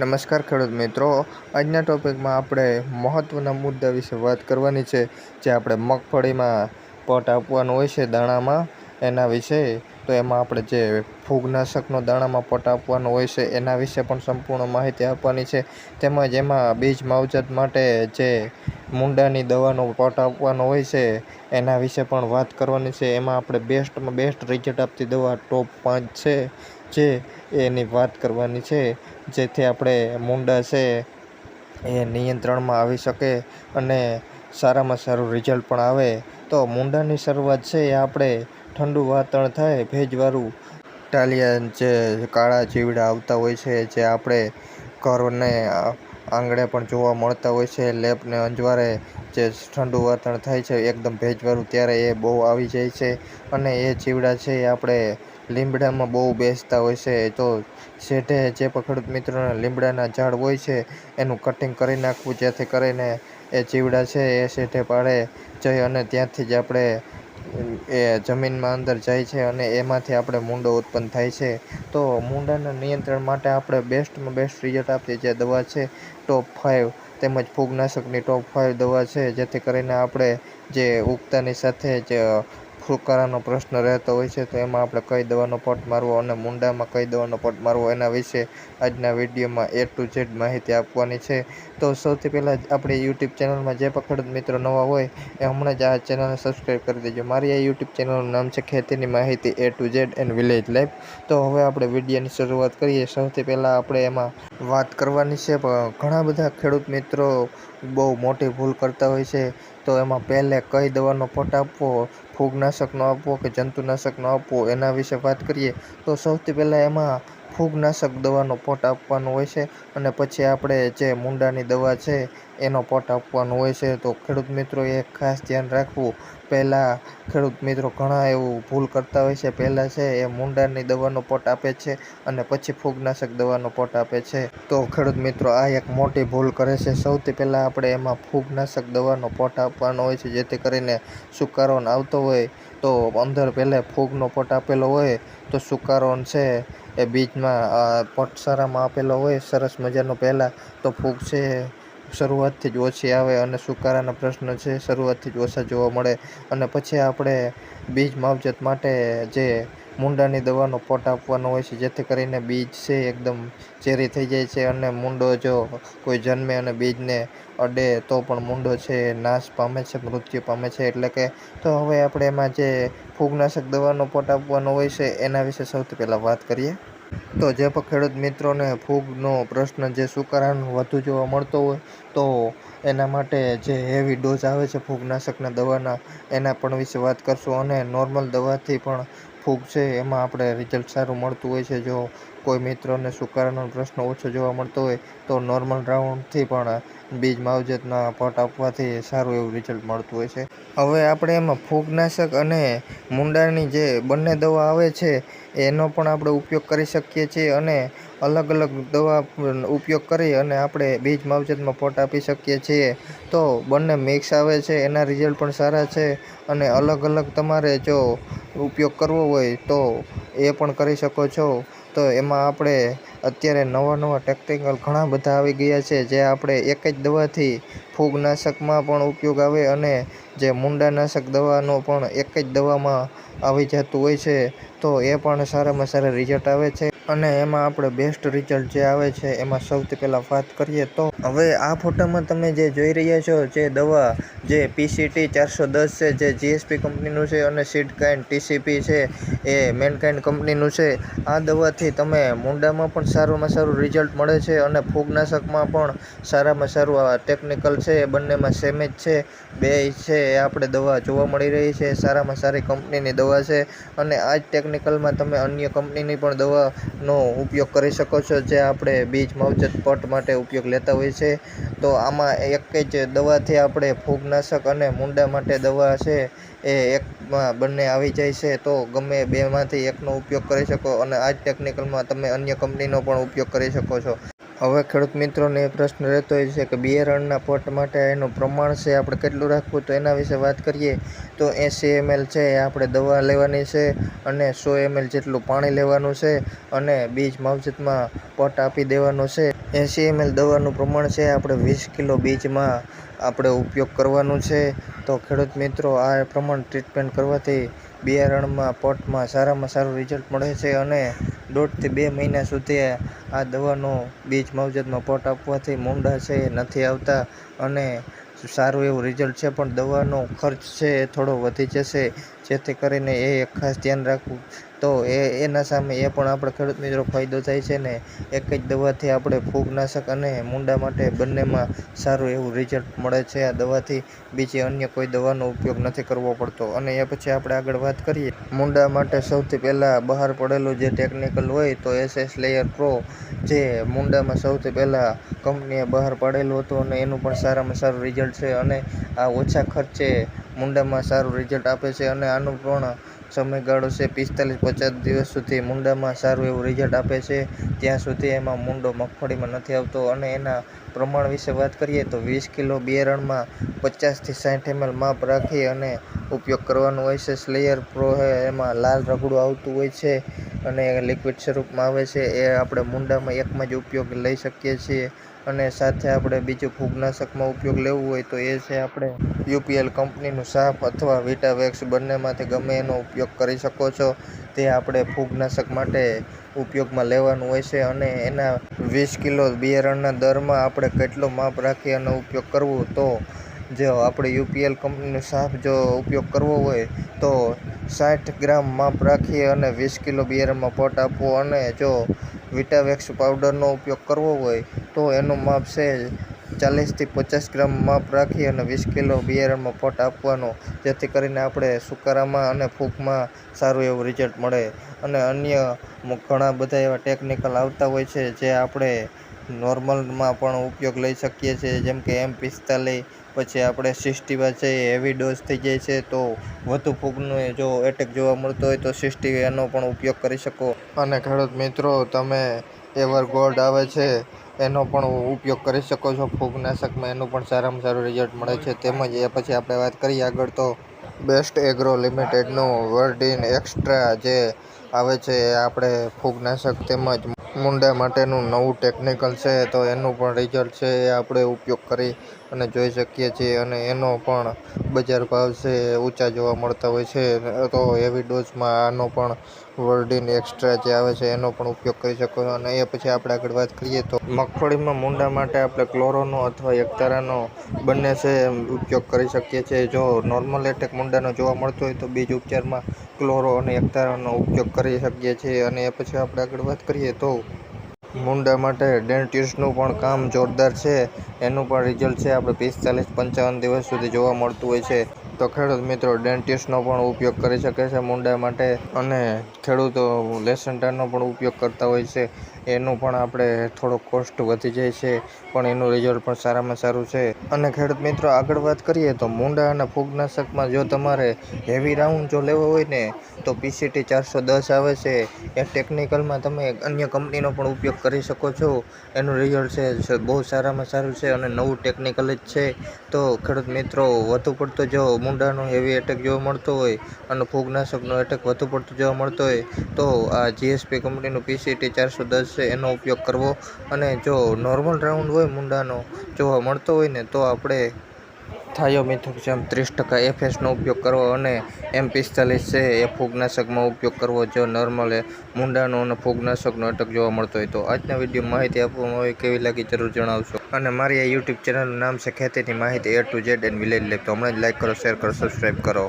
નમસ્કાર ખેડૂત મિત્રો. આજના ટોપિકમાં આપણે મહત્ત્વના મુદ્દા વિશે વાત કરવાની છે, જે આપણે મગફળીમાં પટ આપવાનો હોય છે દાણામાં. એના વિશે તો એમાં આપણે જે ફૂગનાશકનો દાણામાં પટ આપવાનો હોય છે, એના વિશે પણ સંપૂર્ણ માહિતી આપવાની છે. તેમજ એમાં બીજ માવજત માટે જે મુંડાની દવાનો પટ આપવાનો હોય છે, એના વિશે પણ વાત કરવાની છે. એમાં આપણે બેસ્ટમાં બેસ્ટ રિઝલ્ટ આપતી દવા ટોપ પાંચ છે. જે એની વાત કરવાની છે, જેથી આપણે મુંડા છે એ નિયંત્રણમાં આવી શકે અને સારામાં સારું રિઝલ્ટ પણ આવે. તો મુંડાની શરૂઆત છે એ આપણે ઠંડુ વાતાવરણ થાય, ભેજવાળું ટાલિયા જે કાળા જીવડા આવતા હોય છે, જે આપણે ઘરને આંગણે પણ જોવા મળતા હોય છે. લેપને અંજવારે જે ઠંડુ વાતાવરણ થાય છે, એકદમ ભેજવાળું, ત્યારે એ બહુ આવી જાય છે અને એ ચીવડા છે એ આપણે લીમડામાં બહુ બેસતા હોય છે. તો શેઢે જે પણ ખેડૂત મિત્રોના લીમડાના ઝાડ હોય છે, એનું કટિંગ કરી નાખવું, જેથી કરીને એ ચીવડા છે એ શેઢે પાડે જઈ અને ત્યાંથી જ આપણે એ જમીનમાં અંદર જાય છે અને એમાંથી આપણે મૂંડો ઉત્પન્ન થાય છે. તો મૂંડાના નિયંત્રણ માટે આપણે બેસ્ટમાં બેસ્ટ રિઝલ્ટ આપતી જે દવા છે, ટોપ ફાઇવ તેમજ ફૂગનાશકની ટોપ ફાઇવ દવા છે, જેથી કરીને આપણે જે ઉગતાની સાથે જ ફૂકારાનો પ્રશ્ન રહેતો હોય છે, તો એમાં આપણે કઈ દવાનો પટ મારવો અને મુંડામાં કઈ દવાનો પટ મારવો, એના વિશે આજના વિડીયોમાં એ ટુ ઝેડ માહિતી આપવાની છે. તો સૌથી પહેલાં આપણી યુટ્યુબ ચેનલમાં જે પણ ખેડૂત મિત્રો નવા હોય, એ હમણાં જ આ ચેનલને સબસ્ક્રાઈબ કરી દેજો. મારી આ યુટ્યુબ ચેનલનું નામ છે ખેતીની માહિતી A to Z and village life તો હવે આપણે વિડીયોની શરૂઆત કરીએ. સૌથી પહેલાં આપણે એમાં વાત કરવાની છે, પણ ઘણા બધા ખેડૂત મિત્રો બહુ મોટી ભૂલ કરતા હોય છે. તો એમાં પહેલે કઈ દવાનો પટ આપવો ફૂગનાશકનો આપવો કે જંતુનાશકનો આપવો એના વિશે વાત કરીએ, તો સૌથી પહેલાં એમાં ફૂગનાશક દવાનો પોટ આપવાનો હોય છે અને પછી આપણે જે મૂંડાની દવા છે એનો પટ આપવાનો હોય છે, તો ખેડૂત મિત્રોએ ખાસ ધ્યાન રાખવું. પહેલાં ખેડૂત મિત્રો ઘણા એવું ભૂલ કરતા હોય છે. પહેલાં છે એ મુંડાની દવાનો પટ આપે છે અને પછી ફૂગનાશક દવાનો પટ આપે છે. તો ખેડૂત મિત્રો, આ એક મોટી ભૂલ કરે છે. સૌથી પહેલાં આપણે એમાં ફૂગનાશક દવાનો પટ આપવાનો હોય છે, જેથી કરીને સુકારો આવતો હોય. તો અંદર પહેલાં ફૂગનો પટ આપેલો હોય, તો સુકારોન છે એ બીજમાં પટ સારામાં આપેલો હોય, સરસ મજાનો પહેલાં તો ફૂગ છે શરૂઆતથી જ ઓછી આવે અને સુકારાના પ્રશ્ન છે, શરૂઆતથી જ ઓછા જોવા મળે. અને પછી આપણે બીજ માવજત માટે જે મુંડાની દવાનો પોટ આપવાનો હોય છે, જેથી કરીને બીજ છે એકદમ ચેરી થઈ જાય છે અને મૂંડો જો કોઈ જન્મે અને બીજને અડે તો પણ મૂંડો છે, નાશ પામે છે, મૃત્યુ પામે છે. એટલે કે તો હવે આપણે એમાં જે ફૂગનાશક દવાનો પોટ આપવાનો હોય છે, એના વિશે સૌથી પહેલાં વાત કરીએ. તો જે પણ ખેડૂત મિત્રોને ફૂગનો પ્રશ્ન જે સુકારાનો વધુ જોવા મળતો હોય, તો એના માટે જે હેવી ડોઝ આવે છે ફૂગનાશકના દવાના, એના પણ વિશે વાત કરશું. અને નોર્મલ દવાથી પણ ફૂગ છે, એમાં આપણે રિઝલ્ટ સારું મળતું હોય છે. જો કોઈ મિત્રોને સુકારાનો પ્રશ્ન ઓછો જોવા મળતો હોય, તો નોર્મલ રાઉન્ડથી પણ બીજ માવજતના પટ આપવાથી સારું એવું રિઝલ્ટ મળતું હોય છે. હવે આપણે એમાં ફૂગનાશક અને મુંડાની જે બંને દવા આવે છે, એનો પણ આપણે ઉપયોગ કરી શકીએ છીએ અને અલગ અલગ દવા ઉપયોગ કરી અને આપણે બીજ માવજતમાં પટ આપી શકીએ છીએ. તો બંને મિક્સ આવે છે, એના રિઝલ્ટ પણ સારા છે અને અલગ અલગ તમારે જો ઉપયોગ કરવો હોય તો એ પણ કરી શકો છો. તો એમાં આપણે અત્યારે નવા નવા ટેકનિકલ ઘણા બધા આવી ગયા છે, જે આપણે એક જ દવાથી ફૂગનાશકમાં પણ ઉપયોગ આવે અને જે મૂંડાનાશક દવાનો પણ એક જ દવામાં આવી જતું હોય છે, તો એ પણ સારામાં સારા રિઝલ્ટ આવે છે. અને એમાં આપણે બેસ્ટ રિઝલ્ટ જે આવે છે, એમાં સૌથી પહેલાં વાત કરીએ તો હવે આ ફોટામાં તમે જે જોઈ રહ્યા છો, જે દવા જે પીસીટી ચારસો દસ છે, જે જીએસપી કંપનીનું છે અને સીડકાઇન ટીસીપી છે, એ મેનકાઇન કંપનીનું છે. આ દવાથી તમે મુંડામાં પણ સારામાં સારું રિઝલ્ટ મળે છે અને ફૂગનાશકમાં પણ સારામાં સારું આ ટેકનિકલ છે, એ બંનેમાં સેમ જ છે. બે છે, એ આપણે દવા જોવા મળી રહી છે, સારામાં સારી કંપનીની દવા છે અને આ જ ટેકનિકલમાં તમે અન્ય કંપનીની પણ દવાનો ઉપયોગ કરી શકો છો, જે આપણે બીજ માવજત પટ માટે ઉપયોગ લેતા હોય છે તો આમાં એક જ દવાથી આપણે ફૂગનાશક અને મુંડા માટે દવા છે એ એકમાં બંને આવી જાય છે, તો ગમે બેમાંથી એકનો ઉપયોગ કરી શકો અને આ જ ટેકનિકલમાં તમે અન્ય કંપનીનો પણ ઉપયોગ કરી શકો છો. હવે ખેડૂત મિત્રોને પ્રશ્ન રહેતો હોય છે કે બિયારણના પોટ માટે એનું પ્રમાણ છે, આપણે કેટલું રાખવું? તો એના વિશે વાત કરીએ તો એંસી એમએલ છે, એ આપણે દવા લેવાની છે અને સો એમએલ જેટલું પાણી લેવાનું છે અને બીજ માવજતમાં પોટ આપી દેવાનો છે. એંસી એમએલ દવાનું પ્રમાણ છે, આપણે વીસ કિલો બીજમાં આપણે ઉપયોગ કરવાનું છે. તો ખેડૂત મિત્રો, આ પ્રમાણ ટ્રીટમેન્ટ કરવાથી બિયારણમાં, પોટમાં સારામાં સારું રિઝલ્ટ મળે છે અને દોઢથી બે મહિના સુધી આ દવાનો બીજ માવજતમાં પોટ આપવાથી મૂંડા છે, નથી આવતા અને સારું એવું રિઝલ્ટ છે. પણ દવાનો ખર્ચ છે એ થોડો વધી જશે, જેથી કરીને એ ખાસ ધ્યાન રાખવું તો એ, એના સામે એ પણ આપણે ખેડૂત મિત્રો ફાયદો થાય છે ને એક જ દવાથી આપણે ફૂગનાશક અને મૂંડા માટે બંનેમાં સારું એવું રિઝલ્ટ મળે છે. આ દવાથી બીજી અન્ય કોઈ દવાનો ઉપયોગ નથી કરવો પડતો. અને એ પછી આપણે આગળ વાત કરીએ. મૂંડા માટે સૌથી પહેલાં બહાર પડેલું જે ટેકનિકલ હોય તો એસએસ લેયર પ્રો જે મૂંડામાં સૌથી પહેલાં કંપનીએ બહાર પાડેલું હતું અને એનું પણ સારામાં સારું રિઝલ્ટ છે. અને આ ઓછા ખર્ચે મૂંડામાં સારું રિઝલ્ટ આપે છે અને આનું પણ સમયગાળો છે પિસ્તાલીસ પચાસ દિવસ સુધી મુંડામાં સારું એવું રિઝલ્ટ આપે છે. ત્યાં સુધી એમાં મુંડો મગફળીમાં નથી આવતો અને એના પ્રમાણ વિશે વાત કરીએ તો વીસ કિલો બિયારણમાં પચાસથી સાઠ એમએલ માપ રાખી અને ઉપયોગ કરવાનો હોય છે. સ્લેયર પ્રો એમાં લાલ રગડું આવતું હોય છે અને લિક્વિડ સ્વરૂપમાં આવે છે. એ આપણે મુંડામાં એકમાં જ ઉપયોગ લઈ શકીએ છીએ. અને સાથે આપણે બીજું ફૂગનાશકમાં ઉપયોગ લેવું હોય તો એ છે આપણે યુપીએલ કંપનીનું સાફ અથવા વિટાવેક્સ બંનેમાંથી ગમે એનો ઉપયોગ કરી શકો છો. તે આપણે ફૂગનાશક માટે ઉપયોગમાં લેવાનું હોય છે અને એના વીસ કિલો બિયારણના દરમાં આપણે કેટલો માપ રાખી અને ઉપયોગ કરવો તો જો આપણે યુપીએલ કંપનીનું સાફ જો ઉપયોગ કરવો હોય તો સાઠ ગ્રામ માપ રાખી અને વીસ કિલો બિયારણમાં પોટ આપવો અને જો વિટાવેક્સ પાવડરનો ઉપયોગ કરવો હોય તો એનું માપ છે ચાલીસથી પચાસ ગ્રામ માપ રાખી અને વીસ કિલો બિયારણમાં પોટ આપવાનો, જેથી કરીને આપણે સુકારામાં અને ફૂગમાં સારું એવું રિઝલ્ટ મળે. અને અન્ય ઘણા બધા એવા ટેકનિકલ આવતા હોય છે જે આપણે નોર્મલમાં પણ ઉપયોગ લઈ શકીએ છીએ. જેમ કે એમ પિસ્તાલીસ, પછી આપણે સિક્સટીવા છે હેવી ડોઝ થઈ જાય છે, તો વધુ ફૂગનો જો એટેક જોવા મળતો હોય, તો સિક્સટી એનો પણ ઉપયોગ કરી શકો. અને ખેડૂત મિત્રો, તમે એવર ગોલ્ડ આવે છે, એનો પણ ઉપયોગ કરી શકો છો. ફૂગનાશકમાં એનું પણ સારામાં સારું રિઝલ્ટ મળે છે. તેમજ એ પછી આપણે વાત કરીએ આગળ તો બેસ્ટ એગ્રો લિમિટેડનું વર્ડિન એક્સ્ટ્રા જે આવે છે, એ આપણે ફૂગનાશક તેમજ મૂંડા માટેનું નવું ટેકનિકલ છે તો એનું પણ રિઝલ્ટ છે એ આપણે ઉપયોગ કરી અને જોઈ શકીએ છીએ અને એનો પણ બજાર ભાવ છે ઊંચા જોવા મળતા હોય છે. તો હેવી ડોઝમાં આનો પણ વર્ડિન એક્સ્ટ્રા જે આવે છે એનો પણ ઉપયોગ કરી શકો છો. અને એ પછી આપણે આગળ વાત કરીએ તો મગફળીમાં મૂંડા માટે આપણે ક્લોરોનો અથવા એકતારાનો બંને છે ઉપયોગ કરી શકીએ છીએ. જો નોર્મલ એટેક મૂંડાનો જોવા મળતો હોય તો બીજ ઉપચારમાં ક્લોરો અને એકતારાનો ઉપયોગ કરી શકીએ છીએ. અને એ પછી આપણે આગળ વાત કરીએ તો મૂંડા માટે ડેન્ટિસ્ટનું પણ કામ જોરદાર છે. એનું પણ રિઝલ્ટ છે આપણે પિસ્તાલીસ પંચાવન દિવસ સુધી જોવા મળતું હોય છે. તો ખેડૂત મિત્રો, ડેન્ટિસ્ટનો પણ ઉપયોગ કરી શકે છે મુંડા માટે અને ખેડૂતો લેસન્ટાનો પણ ઉપયોગ કરતા હોય છે. એનું પણ આપણે થોડો કોસ્ટ વધી જાય છે, પણ એનું રિઝલ્ટ પણ સારામાં સારું છે. અને ખેડૂત મિત્રો, આગળ વાત કરીએ તો મૂંડા અને ફૂગનાશકમાં જો તમારે હેવી રાઉન્ડ જો લેવો હોય ને, તો પીસીટી ચારસો દસ આવે છે. એ ટેકનિકલમાં તમે અન્ય કંપનીનો પણ ઉપયોગ કરી શકો છો. એનું રિઝલ્ટ છે બહુ સારામાં સારું છે અને નવું ટેકનિકલ જ છે. તો ખેડૂત મિત્રો, વધુ પડતો જો મૂંડાનો હેવી એટેક જોવા મળતો હોય અને ફૂગનાશકનો એટેક વધુ પડતો જોવા મળતો હોય, તો આ જીએસપી કંપનીનું પીસીટી ચારસો દસ છે એનો ઉપયોગ કરવો. અને જો નોર્મલ રાઉન્ડ હોય મૂંડાનો જોવા મળતો હોય ને તો આપણે થાયોમિથોક્ઝમ ત્રીસ ટકા એફએસનો ઉપયોગ કરવો અને એમ પિસ્તાલીસ છે એ ફૂગનાશકમાં ઉપયોગ કરવો. જો નોર્મલ મૂંડાનો અને ફૂગનાશકનો અટક જોવા મળતો હોય તો આજના વીડિયો માહિતી આપવામાં આવે. કેવી લાગી જરૂર જણાવશો. અને મારી આ યુટ્યુબ ચેનલનું નામ છે ખેતીની માહિતી A to Z and village lab તો હમણાં જ લાઈક કરો શેર કરો સબસ્ક્રાઈબ કરો.